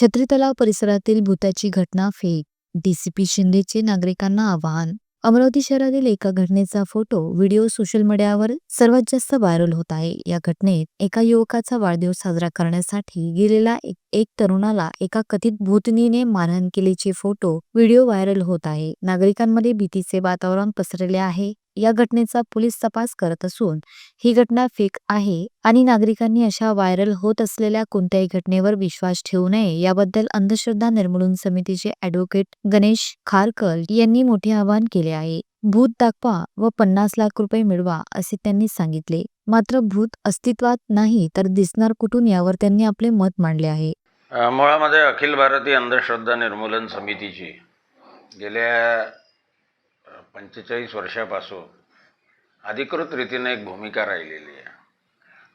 छत्री तलाव परिसरातील भूताची घटना फेक डीसीपी शिंदेचे नागरिकांना आवाहन. अमरावती शहरातील एका घटनेचा फोटो व्हिडिओ सोशल मीडियावर सर्वात जास्त व्हायरल होत आहे. या घटनेत एका युवकाचा वाढदिवस साजरा करण्यासाठी गेलेला एक, एक तरुणाला एका कथित भूतनीने मारहाण केल्याचे फोटो व्हिडिओ व्हायरल होत आहे. नागरिकांमध्ये भीतीचे वातावरण पसरले आहे. या घटनेचा पोलीस तपास करत असून ही घटना फेक आहे आणि नागरिकांनी अशा व्हायरल होत असलेल्या कोणत्याही घटनेवर विश्वास ठेवू नये याबद्दल अंधश्रद्धा निर्मूलन समितीचे ऍडव्होकेट गणेश खारकर यांनी मोठे आवाहन केले आहे. भूत दाखवा व पन्नास लाख रुपये मिळवा असे त्यांनी सांगितले. मात्र भूत अस्तित्वात नाही तर दिसणार कुठून यावर त्यांनी आपले मत मांडले आहे. मुळामध्ये अखिल भारतीय अंधश्रद्धा निर्मूलन समितीची गेल्या पंचेचाळीस वर्षापासून अधिकृत रीतीने एक भूमिका राहिलेली आहे.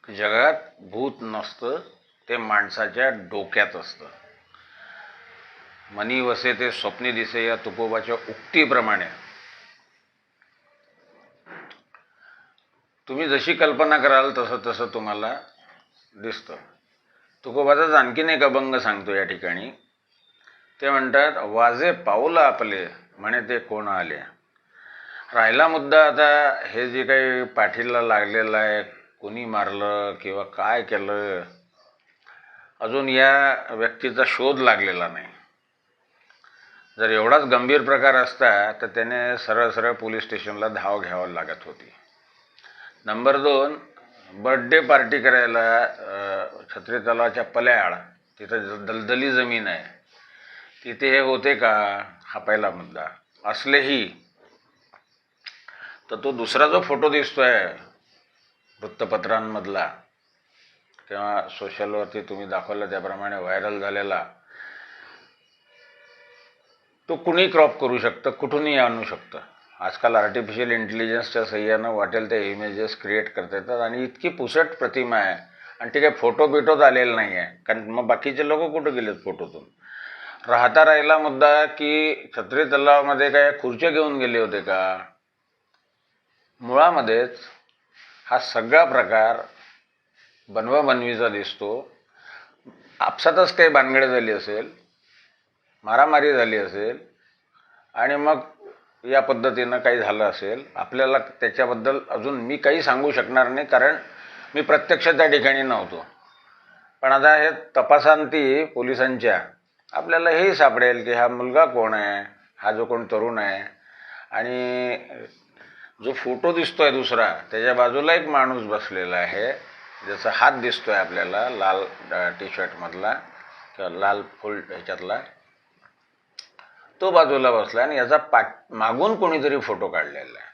की जगात भूत नसतं ते माणसाच्या डोक्यात असतं. मनी वसे ते स्वप्नी दिसे या तुकोबाच्या उक्तीप्रमाणे. तुम्ही जशी कल्पना कराल तसं तसं तुम्हाला दिसतं. तुकोबाचाच आणखीन एक अभंग सांगतो या ठिकाणी. ते म्हणतात वाजे पाऊल आपले म्हणे ते कोण आले? राहिला मुद्दा आता हे जे काही पाठीला लागलेलं आहे कोणी मारलं किंवा काय केलं अजून या व्यक्तीचा शोध लागलेला नाही. जर एवढाच गंभीर प्रकार असता तर त्याने सरळ सरळ पोलीस स्टेशनला धाव घ्यावं लागत होती. नंबर दोन बर्थडे पार्टी करायला छत्री तलावाच्या पल्याआड तिथं दलदली जमीन आहे. तिथे हे होते का? हा पहिला मुद्दा. असलेही तर तो दुसरा जो फोटो दिसतोय वृत्तपत्रांमधला किंवा सोशलवरती तुम्ही दाखवला त्याप्रमाणे व्हायरल झालेला तो कुणी क्रॉप करू शकतं? कुठूनही आणू शकतं? आजकाल आर्टिफिशियल इंटेलिजन्सच्या सह्यानं वाटेल ते इमेजेस क्रिएट करता येतात आणि इतकी पुसट प्रतिमा आहे. आणि ते काही फोटो बिटोच आलेला नाही आहे कारण मग बाकीचे लोक कुठं गेलेत फोटोतून राहता राहिला मुद्दा की छत्री तलावामध्ये काय खुर्च्या घेऊन गेले होते का? मुळामध्येच हा सगळा प्रकार बनवाबनवीचा दिसतो. आपसातच काही भानगड झाली असेल मारामारी झाली असेल आणि मग या पद्धतीनं काही झालं असेल आपल्याला त्याच्याबद्दल अजून मी काही सांगू शकणार नाही कारण मी प्रत्यक्ष त्या ठिकाणी नव्हतो. पण आता हे तपासांती पोलिसांच्या आपल्याला हेही सापडेल की हा मुलगा कोण आहे हा जो कोण तरुण आहे आणि जो फोटो दिसतोय दुसरा त्याच्या बाजूला एक माणूस बसलेला आहे. ज्याचा हात दिसतोय आपल्याला लाल टी शर्टमधला किंवा लाल फुल ह्याच्यातला. तो बाजूला बसला आणि याचा पाठ मागून कोणीतरी फोटो काढलेला आहे.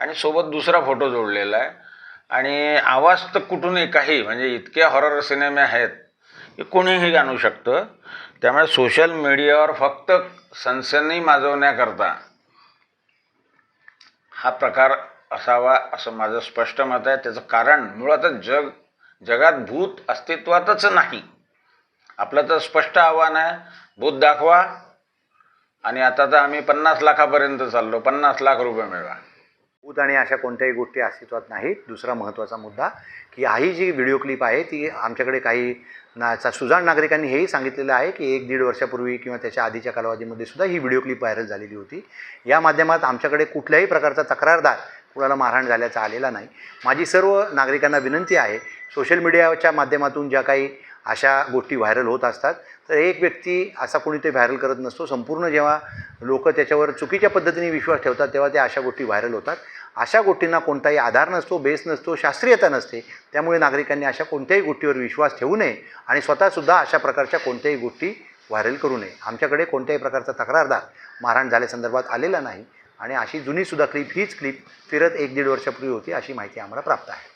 आणि सोबत दुसरा फोटो जोडलेला आहे. आणि आवाज तर कुठूनही काही म्हणजे इतके हॉरर सिनेमे आहेत की कोणीही आणू शकतं. त्यामुळे सोशल मीडियावर फक्त सनसनी माजवण्याकरता हा प्रकार असावा असं माझं स्पष्ट मत आहे. त्याचं कारण मुळातच जग जगात भूत अस्तित्वातच नाही. आपलं तर स्पष्ट आव्हान आहे. भूत दाखवा. आणि आता तर आम्ही पन्नास लाखापर्यंत चाललो. पन्नास लाख रुपये मिळवा. भूत आणि अशा कोणत्याही गोष्टी अस्तित्वात नाहीत दुसरा महत्त्वाचा मुद्दा की ही जी व्हिडिओ क्लिप आहे ती आमच्याकडे काही ना सुजाण नागरिकांनी हेही सांगितलेलं आहे की एक दीड वर्षापूर्वी किंवा त्याच्या आधीच्या कालावधीमध्ये सुद्धा ही व्हिडिओ क्लिप व्हायरल झालेली होती. या माध्यमात आमच्याकडे कुठल्याही प्रकारचा तक्रारदार कुणाला मारहाण झाल्याचा आलेला नाही. माझी सर्व नागरिकांना विनंती आहे सोशल मीडियाच्या माध्यमातून ज्या काही अशा गोष्टी व्हायरल होत असतात. तर एक व्यक्ती असा कोणी ते व्हायरल करत नसतो. संपूर्ण जेव्हा लोक त्याच्यावर चुकीच्या पद्धतीने विश्वास ठेवतात तेव्हा त्या अशा गोष्टी व्हायरल होतात. अशा गोष्टींना कोणताही आधार नसतो बेस नसतो शास्त्रीयता नसते. त्यामुळे नागरिकांनी अशा कोणत्याही गोष्टीवर विश्वास ठेवू नये आणि स्वतःसुद्धा अशा प्रकारच्या कोणत्याही गोष्टी व्हायरल करू नये. आमच्याकडे कोणत्याही प्रकारचा तक्रारदार मारहाण झाल्यासंदर्भात आलेला नाही. आणि अशी जुनीसुद्धा क्लिप हीच क्लिप फिरत एक दीड वर्षापूर्वी होती अशी माहिती आम्हाला प्राप्त आहे.